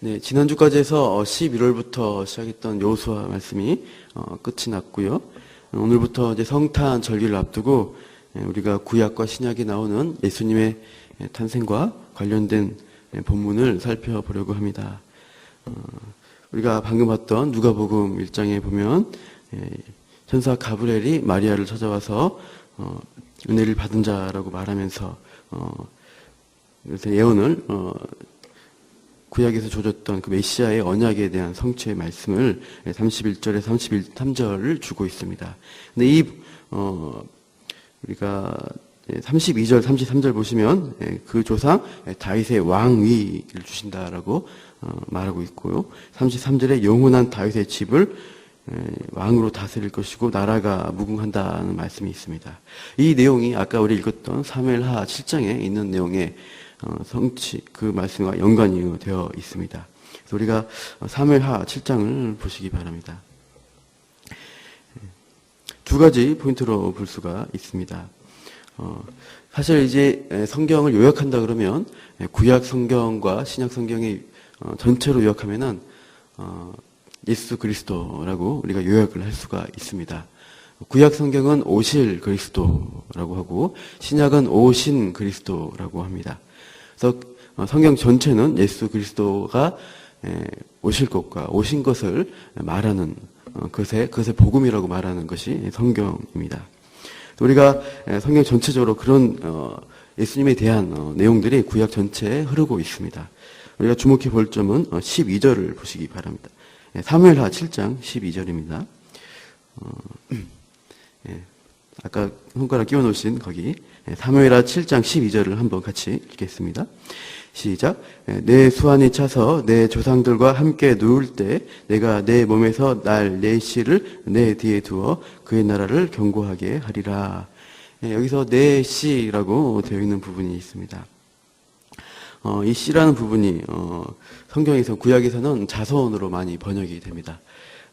네, 지난주까지 해서 11월부터 시작했던 여호수아 말씀이 어, 끝이 났고요. 오늘부터 이제 성탄 절기를 앞두고 예, 우리가 구약과 신약에 나오는 예수님의 예, 탄생과 관련된 예, 본문을 살펴보려고 합니다. 어, 우리가 방금 봤던 누가복음 1장에 보면 예, 천사 가브리엘이 마리아를 찾아와서 어, 은혜를 받은 자라고 말하면서 어, 예언을 어, 구약에서 조졌던 그 메시아의 언약에 대한 성취의 말씀을 31절에 33절을 주고 있습니다. 근데 이, 어, 우리가 32절, 33절 보시면 예, 그 조상 다윗의 왕위를 주신다라고 어, 말하고 있고요. 33절에 영원한 다윗의 집을 예, 왕으로 다스릴 것이고 나라가 무궁한다는 말씀이 있습니다. 이 내용이 아까 우리 읽었던 사무엘하 7장에 있는 내용의 어, 성취 그 말씀과 연관이 되어 있습니다. 우리가 사무엘하 7장을 보시기 바랍니다. 두 가지 포인트로 볼 수가 있습니다. 어, 사실 이제 성경을 요약한다 그러면 구약 성경과 신약 성경의 어, 전체로 요약하면은 어, 예수 그리스도라고 우리가 요약을 할 수가 있습니다. 구약 성경은 오실 그리스도라고 하고 신약은 오신 그리스도라고 합니다. 그래서 어, 성경 전체는 예수 그리스도가 오실 것과 오신 것을 말하는 어, 그것의 그것의 복음이라고 말하는 것이 성경입니다. 우리가 성경 전체적으로 그런 어, 예수님에 대한 내용들이 구약 전체에 흐르고 있습니다. 우리가 주목해 볼 점은 12절을 보시기 바랍니다. 사무엘하 7장 12절입니다. 예, 아까 손가락 끼워 놓으신 거기 사무엘하 7장 12절을 한번 같이 읽겠습니다. 시작. 내 수완이 차서 내 조상들과 함께 누울 때 내가 내 몸에서 날 내 씨를 내 뒤에 두어 그의 나라를 경고하게 하리라. 여기서 내 씨라고 되어 있는 부분이 있습니다. 어, 이 씨라는 부분이 어, 성경에서 구약에서는 자손으로 많이 번역이 됩니다.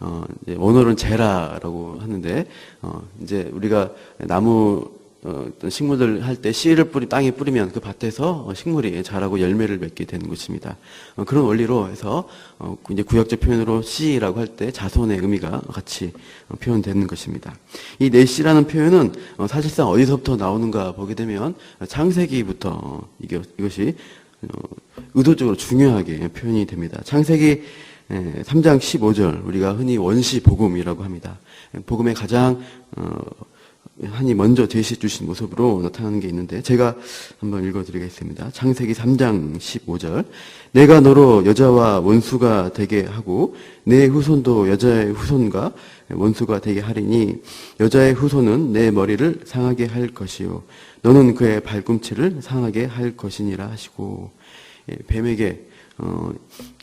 어, 이제 원어로는 제라라고 하는데 어, 이제 우리가 나무 어, 식물들 할 때 씨를 뿌리 땅에 뿌리면 그 밭에서 어, 식물이 자라고 열매를 맺게 되는 것입니다. 어, 그런 원리로 해서 어, 이제 구약적 표현으로 씨라고 할 때 자손의 의미가 같이 어, 표현되는 것입니다. 이 내씨라는 표현은 어, 사실상 어디서부터 나오는가 보게 되면 창세기부터 이게, 이것이 의도적으로 중요하게 표현이 됩니다. 창세기 3장 15절 우리가 흔히 원시 복음이라고 합니다. 복음의 가장 하나님 먼저 제시해 주신 모습으로 나타나는 게 있는데 제가 한번 읽어드리겠습니다. 창세기 3장 15절 내가 너로 여자와 원수가 되게 하고 내 후손도 여자의 후손과 원수가 되게 하리니 여자의 후손은 내 머리를 상하게 할 것이요 너는 그의 발꿈치를 상하게 할 것이니라 하시고 예, 뱀에게 어,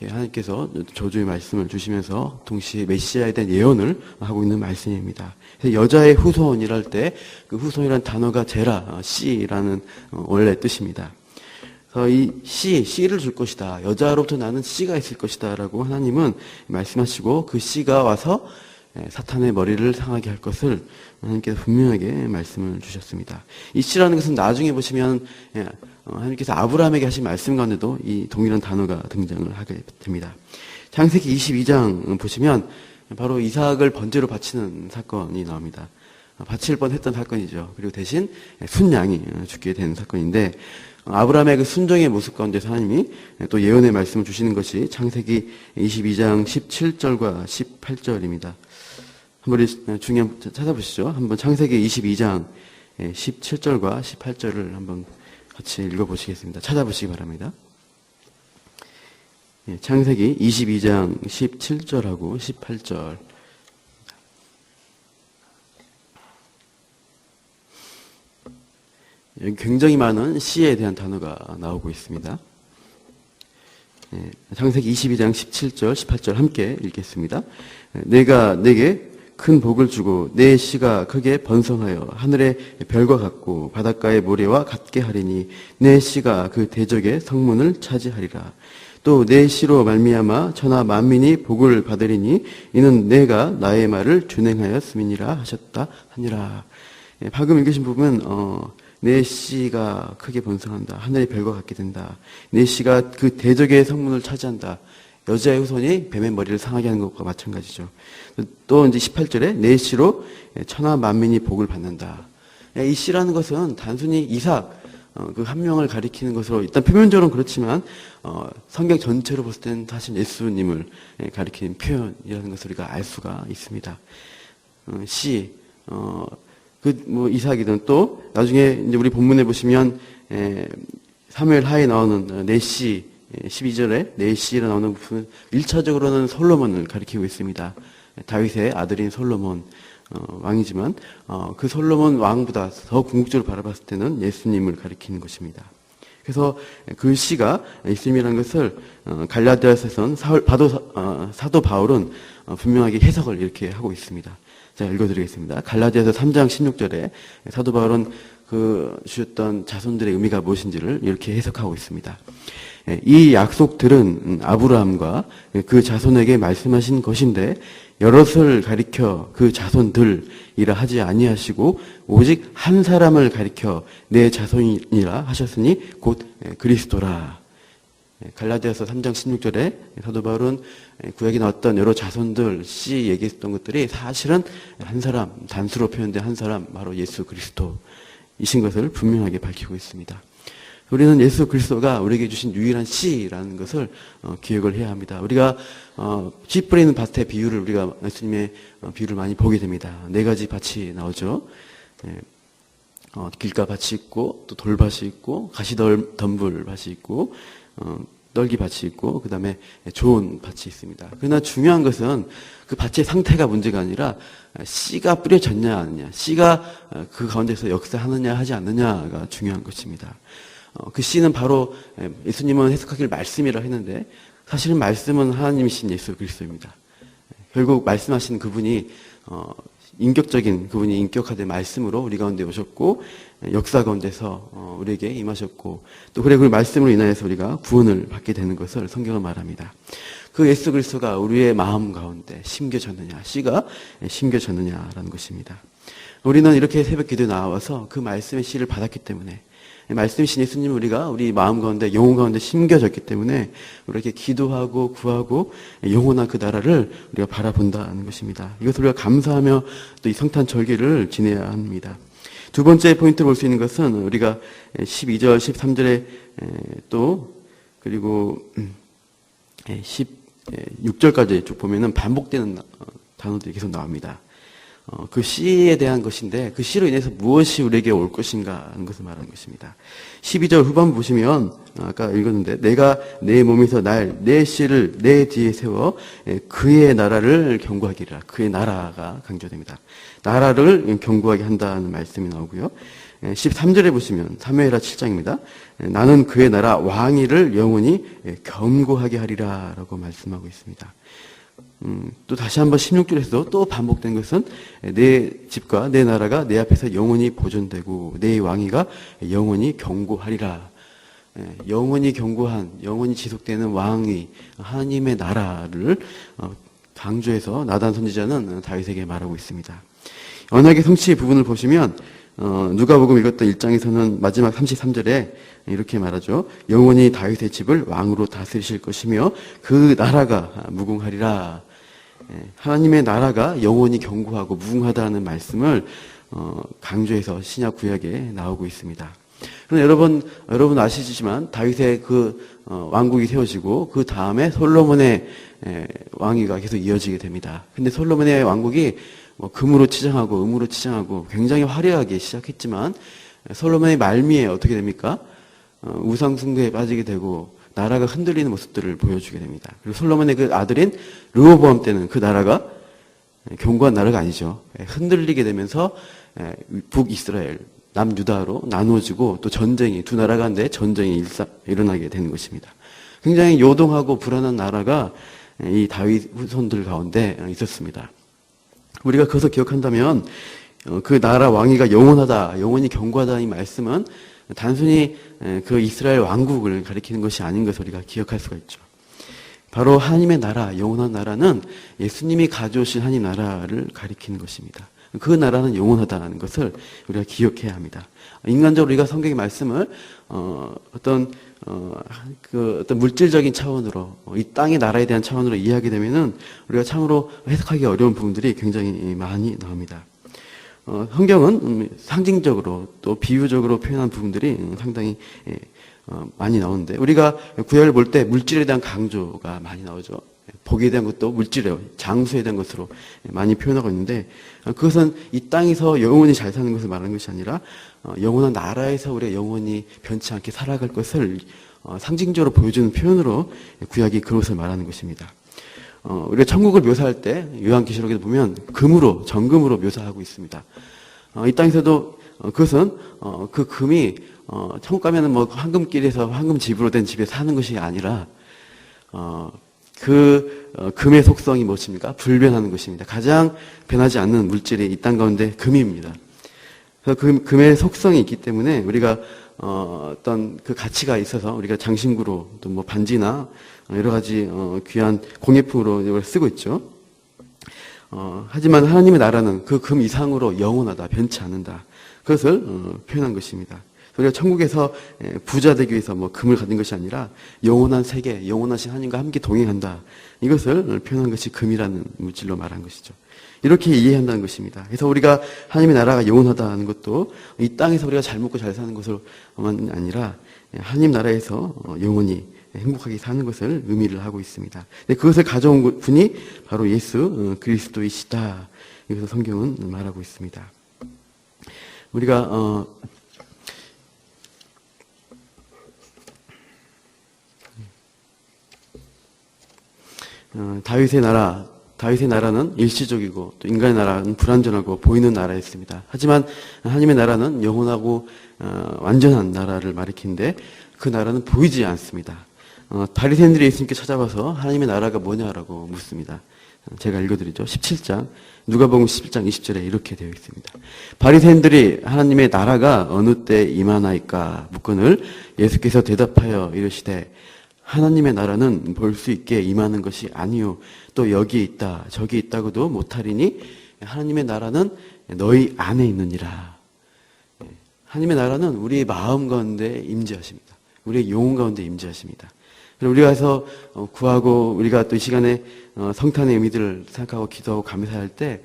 하나님께서 저주의 말씀을 주시면서 동시에 메시아에 대한 예언을 하고 있는 말씀입니다. 여자의 후손이랄 때 그 후손이라는 단어가 제라, 씨라는 어, 어, 원래 뜻입니다. 이 씨, 씨를 줄 것이다. 여자로부터 나는 씨가 있을 것이다. 라고 하나님은 말씀하시고 그 씨가 와서 예, 사탄의 머리를 상하게 할 것을 하나님께서 분명하게 말씀을 주셨습니다. 이 씨라는 것은 나중에 보시면 예, 어, 하나님께서 아브라함에게 하신 말씀 가운데도 이 동일한 단어가 등장을 하게 됩니다. 창세기 22장 보시면 바로 이삭을 번제로 바치는 사건이 나옵니다. 바칠 뻔했던 사건이죠. 그리고 대신 순양이 죽게 된 사건인데 아브라함의 그 순종의 모습 가운데서 하나님이 또 예언의 말씀을 주시는 것이 창세기 22장 17절과 18절입니다. 한번 중요한 찾아보시죠. 한번 창세기 22장 17절과 18절을 한번 같이 읽어보시겠습니다. 찾아보시기 바랍니다. 예, 창세기 22장 17절하고 18절. 여기 굉장히 많은 시에 대한 단어가 나오고 있습니다. 예, 창세기 22장 17절, 18절 함께 읽겠습니다. 예, 내가 내게 큰 복을 주고 내 씨가 크게 번성하여 하늘의 별과 같고 바닷가의 모래와 같게 하리니 내 씨가 그 대적의 성문을 차지하리라. 또 내 씨로 말미암아 천하 만민이 복을 받으리니 이는 내가 나의 말을 준행하였음이니라 하셨다 하니라. 예, 방금 읽으신 부분 어, 내 씨가 크게 번성한다. 하늘의 별과 같게 된다. 내 씨가 그 대적의 성문을 차지한다. 여자의 후손이 뱀의 머리를 상하게 하는 것과 마찬가지죠. 또 이제 18절에 내 씨로 천하 만민이 복을 받는다. 이 씨라는 것은 단순히 이삭 어, 그한 명을 가리키는 것으로 일단 표면적으로는 그렇지만 어, 성경 전체로 봤을 때는 사실 예수님을 예, 가리키는 표현이라는 것을 우리가 알 수가 있습니다. 어, 씨, 어, 그뭐 이삭이든 또 나중에 이제 우리 본문에 보시면 에, 사무엘 하에 나오는 네시 12절에 네시에 나오는 부분 1차적으로는 솔로몬을 가리키고 있습니다. 다윗의 아들인 솔로몬 어, 왕이지만 어, 그 솔로몬 왕보다 더 궁극적으로 바라봤을 때는 예수님을 가리키는 것입니다. 그래서 그 시가 예수님이라는 것을 어, 갈라디아서선 어, 사도 바울은 어, 분명하게 해석을 이렇게 하고 있습니다. 제가 읽어드리겠습니다. 갈라디아서 3장 16절에 사도 바울은 그 주셨던 자손들의 의미가 무엇인지를 이렇게 해석하고 있습니다. 예, 이 약속들은 아브라함과 그 자손에게 말씀하신 것인데 여럿을 가리켜 그 자손들이라 하지 아니하시고 오직 한 사람을 가리켜 내 자손이라 하셨으니 곧 예, 그리스도라. 예, 갈라디아서 3장 16절에 사도 바울은 구약에 나왔던 여러 자손들 씨 얘기했던 것들이 사실은 한 사람 단수로 표현된 한 사람 바로 예수 그리스도이신 것을 분명하게 밝히고 있습니다. 우리는 예수 그리스도가 우리에게 주신 유일한 씨라는 것을 어, 기억을 해야 합니다. 우리가 어, 씨 뿌리는 밭의 비유를 우리가 예수님의 어, 비유를 많이 보게 됩니다. 네 가지 밭이 나오죠. 예, 어, 길가 밭이 있고 또 돌밭이 있고 가시덤불 밭이 있고 어, 떨기 밭이 있고 그 다음에 좋은 밭이 있습니다. 그러나 중요한 것은 그 밭의 상태가 문제가 아니라 씨가 뿌려졌냐 아니냐, 씨가 어, 그 가운데서 역사하느냐 하지 않느냐가 중요한 것입니다. 어, 그 씨는 바로 예, 예수님은 해석하기를 말씀이라 했는데 사실은 말씀은 하나님이신 예수 그리스도입니다. 결국 말씀하신 그분이 어, 인격적인 그분이 인격화된 말씀으로 우리 가운데 오셨고 역사 가운데서 어, 우리에게 임하셨고 또 그래 그 말씀으로 인하여서 우리가 구원을 받게 되는 것을 성경은 말합니다. 그 예수 그리스도가 우리의 마음 가운데 심겨졌느냐, 씨가 심겨졌느냐라는 것입니다. 우리는 이렇게 새벽 기도에 나와서 그 말씀의 씨를 받았기 때문에 말씀이신 예수님 우리가 우리 마음 가운데 영혼 가운데 심겨졌기 때문에 우리에게 기도하고 구하고 영원한 그 나라를 우리가 바라본다는 것입니다. 이것을 우리가 감사하며 또 이 성탄 절기를 지내야 합니다. 두 번째 포인트를 볼 수 있는 것은 우리가 12절, 13절에 또 그리고 16절까지 음, 쭉 보면은 반복되는 어, 단어들이 계속 나옵니다. 어, 그 씨에 대한 것인데 그 씨로 인해서 무엇이 우리에게 올 것인가 하는 것을 말하는 것입니다. 12절 후반 보시면 아까 읽었는데 내가 내 몸에서 날 내 씨를 내 뒤에 세워 예, 그의 나라를 경고하기라. 그의 나라가 강조됩니다. 나라를 경고하게 한다는 말씀이 나오고요. 13절에 예, 보시면 사무엘하 7장입니다. 예, 나는 그의 나라 왕위를 영원히 경고하게 하리라라고 말씀하고 있습니다. 음, 또 다시 한번 16절에서 또 반복된 것은 내 집과 내 나라가 내 앞에서 영원히 보존되고 내 왕위가 영원히 경고하리라. 예, 영원히 경고한, 영원히 지속되는 왕위, 하나님의 나라를 어, 강조해서 나단 선지자는 다윗에게 말하고 있습니다. 언약의 성취 부분을 보시면 어, 누가복음 읽었던 1장에서는 마지막 33절에 이렇게 말하죠. 영원히 다윗의 집을 왕으로 다스리실 것이며 그 나라가 무궁하리라. 예, 하나님의 나라가 영원히 견고하고 무궁하다는 말씀을 어, 강조해서 신약 구약에 나오고 있습니다. 여러분 여러분 아시지만 다윗의 그 어, 왕국이 세워지고 그 다음에 솔로몬의 왕위가 계속 이어지게 됩니다. 근데 솔로몬의 왕국이 뭐 금으로 치장하고 음으로 치장하고 굉장히 화려하게 시작했지만 솔로몬의 말미에 어떻게 됩니까? 어, 우상 숭배에 빠지게 되고 나라가 흔들리는 모습들을 보여주게 됩니다. 그리고 솔로몬의 그 아들인 르호보암 때는 그 나라가 견고한 나라가 아니죠. 예, 흔들리게 되면서 예, 북이스라엘, 남유다로 나누어지고 또 전쟁이 두 나라 간데 전쟁이 일사, 일어나게 되는 것입니다. 굉장히 요동하고 불안한 나라가 예, 이 다윗 후손들 가운데 있었습니다. 우리가 그것을 기억한다면 어, 그 나라 왕위가 영원하다, 영원히 견고하다 이 말씀은 단순히 그 이스라엘 왕국을 가리키는 것이 아닌 것을 우리가 기억할 수가 있죠. 바로 하나님의 나라, 영원한 나라는 예수님이 가져오신 하나님 나라를 가리키는 것입니다. 그 나라는 영원하다는 것을 우리가 기억해야 합니다. 인간적으로 우리가 성경의 말씀을 어, 떤 어, 그 어떤 물질적인 차원으로 어, 이 땅의 나라에 대한 차원으로 이해하게 되면은 우리가 참으로 해석하기 어려운 부분들이 굉장히 많이 나옵니다. 어, 성경은 음, 상징적으로 또 비유적으로 표현한 부분들이 음, 상당히 예, 어, 많이 나오는데 우리가 구약을 볼 때 물질에 대한 강조가 많이 나오죠. 복에 대한 것도 물질에 장수에 대한 것으로 많이 표현하고 있는데 어, 그것은 이 땅에서 영원히 잘 사는 것을 말하는 것이 아니라 어, 영원한 나라에서 우리가 영원히 변치 않게 살아갈 것을 어, 상징적으로 보여주는 표현으로 구약이 그것을 말하는 것입니다. 어, 우리가 천국을 묘사할 때 요한계시록에 보면 금으로 정금으로 묘사하고 있습니다. 어, 이 땅에서도 어, 그것은 어, 그 금이 어, 천국 가면은 뭐 황금길에서 황금 집으로 된 집에 사는 것이 아니라 어, 그 어, 금의 속성이 무엇입니까? 불변하는 것입니다. 가장 변하지 않는 물질이 이 땅 가운데 금입니다. 그래서 금, 금의 속성이 있기 때문에 우리가 어, 어떤 그 가치가 있어서 우리가 장신구로 또 뭐 반지나 여러 가지 어, 귀한 공예품으로 이걸 쓰고 있죠. 어, 하지만 하나님의 나라는 그 금 이상으로 영원하다, 변치 않는다. 그것을 어, 표현한 것입니다. 우리가 천국에서 에, 부자 되기 위해서 뭐 금을 가진 것이 아니라 영원한 세계, 영원하신 하나님과 함께 동행한다. 이것을 표현한 것이 금이라는 물질로 말한 것이죠. 이렇게 이해한다는 것입니다. 그래서 우리가 하나님의 나라가 영원하다는 것도 이 땅에서 우리가 잘 먹고 잘 사는 것을만 아니라 하나님 나라에서 어, 영원히 행복하게 사는 것을 의미를 하고 있습니다. 그것을 가져온 분이 바로 예수 어, 그리스도이시다. 이것을 성경은 말하고 있습니다. 우리가 어, 어, 다윗의 나라, 다윗의 나라는 일시적이고 또 인간의 나라는 불완전하고 보이는 나라였습니다. 하지만 하나님의 나라는 영원하고 어, 완전한 나라를 말이키는데 그 나라는 보이지 않습니다. 어, 바리새인들이 예수님께 찾아와서 하나님의 나라가 뭐냐라고 묻습니다. 제가 읽어드리죠. 17장 누가복음 17장 20절에 이렇게 되어 있습니다. 바리새인들이 하나님의 나라가 어느 때 임하나이까 묻건을 예수께서 대답하여 이르시되 하나님의 나라는 볼 수 있게 임하는 것이 아니요 또 여기 있다 저기 있다고도 못하리니 하나님의 나라는 너희 안에 있느니라. 예, 하나님의 나라는 우리의 마음 가운데 임재하십니다. 우리의 영혼 가운데 임재하십니다. 우리가 해서 어, 구하고 우리가 또 이 시간에 어, 성탄의 의미들을 생각하고 기도하고 감사할 때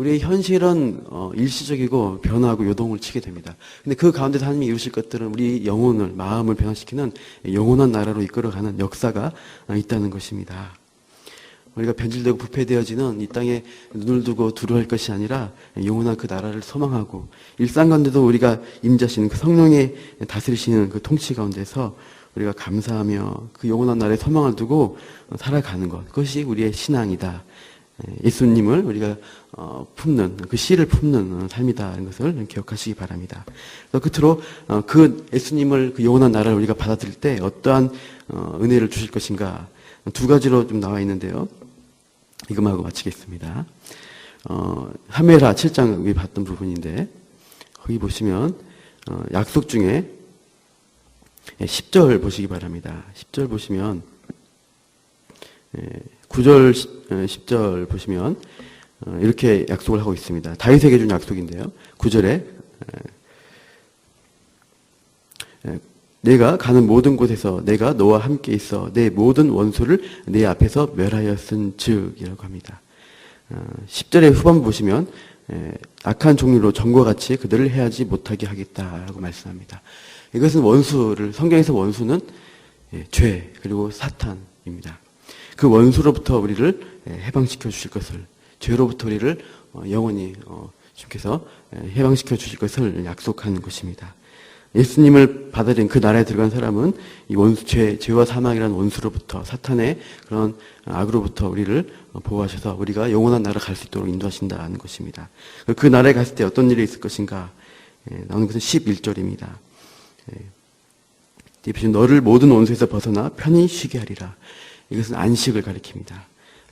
우리의 현실은 어, 일시적이고 변하고 요동을 치게 됩니다. 근데 그 가운데서 하나님이 이루실 것들은 우리 영혼을 마음을 변화시키는 영원한 나라로 이끌어가는 역사가 있다는 것입니다. 우리가 변질되고 부패되어지는 이 땅에 눈을 두고 두려워할 것이 아니라 영원한 그 나라를 소망하고 일상 가운데도 우리가 임자시는 그 성령의 다스리시는 그 통치 가운데서 우리가 감사하며 그 영원한 날에 소망을 두고 살아가는 것. 그것이 우리의 신앙이다. 예, 예수님을 우리가 어, 품는 그 씨를 품는 삶이다는 것을 기억하시기 바랍니다. 끝으로 어, 그 예수님을 그 영원한 나라를 우리가 받아들일 때 어떠한 어, 은혜를 주실 것인가 두 가지로 좀 나와 있는데요. 이것만 하고 마치겠습니다. 어, 하메라 7장 위 봤던 부분인데 거기 보시면 약속 중에 10절 예, 보시기 바랍니다. 10절 보시면 9절, 예, 10절 어, 보시면 어, 이렇게 약속을 하고 있습니다. 다윗에게 준 약속인데요. 9절에 내가 가는 모든 곳에서 내가 너와 함께 있어 내 모든 원수를 내 앞에서 멸하였은 즉이라고 합니다. 10절의 후반 보시면 악한 종류로 전과 같이 그들을 해하지 못하게 하겠다라고 말씀합니다. 이것은 원수를 성경에서 원수는 예, 죄 그리고 사탄입니다. 그 원수로부터 우리를 예, 해방시켜 주실 것을 죄로부터 우리를 어, 영원히 어, 주께서 예, 해방시켜 주실 것을 약속한 것입니다. 예수님을 받아들인 그 나라에 들어간 사람은 이 원수, 죄, 죄와 사망이라는 원수로부터 사탄의 그런 악으로부터 우리를 보호하셔서 우리가 영원한 나라 갈 수 있도록 인도하신다는 것입니다. 그 나라에 갔을 때 어떤 일이 있을 것인가? 나오는 것은 11절입니다. 예. 너를 모든 원수에서 벗어나 편히 쉬게 하리라. 이것은 안식을 가리킵니다.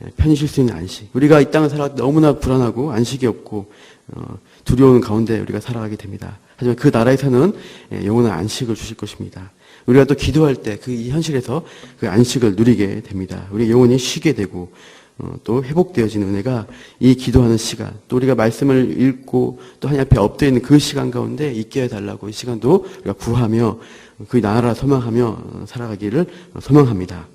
예, 편히 쉴 수 있는 안식. 우리가 이 땅을 살아 너무나 불안하고 안식이 없고 어, 두려운 가운데 우리가 살아가게 됩니다. 하지만 그 나라에서는 예, 영원한 안식을 주실 것입니다. 우리가 또 기도할 때 그 현실에서 그 안식을 누리게 됩니다. 우리 영원히 쉬게 되고 어, 또 회복되어지는 은혜가 이 기도하는 시간, 또 우리가 말씀을 읽고 또 하나님 앞에 엎드려 있는 그 시간 가운데 있게 해달라고 이 시간도 우리가 구하며 그 나라를 소망하며 어, 살아가기를 소망합니다.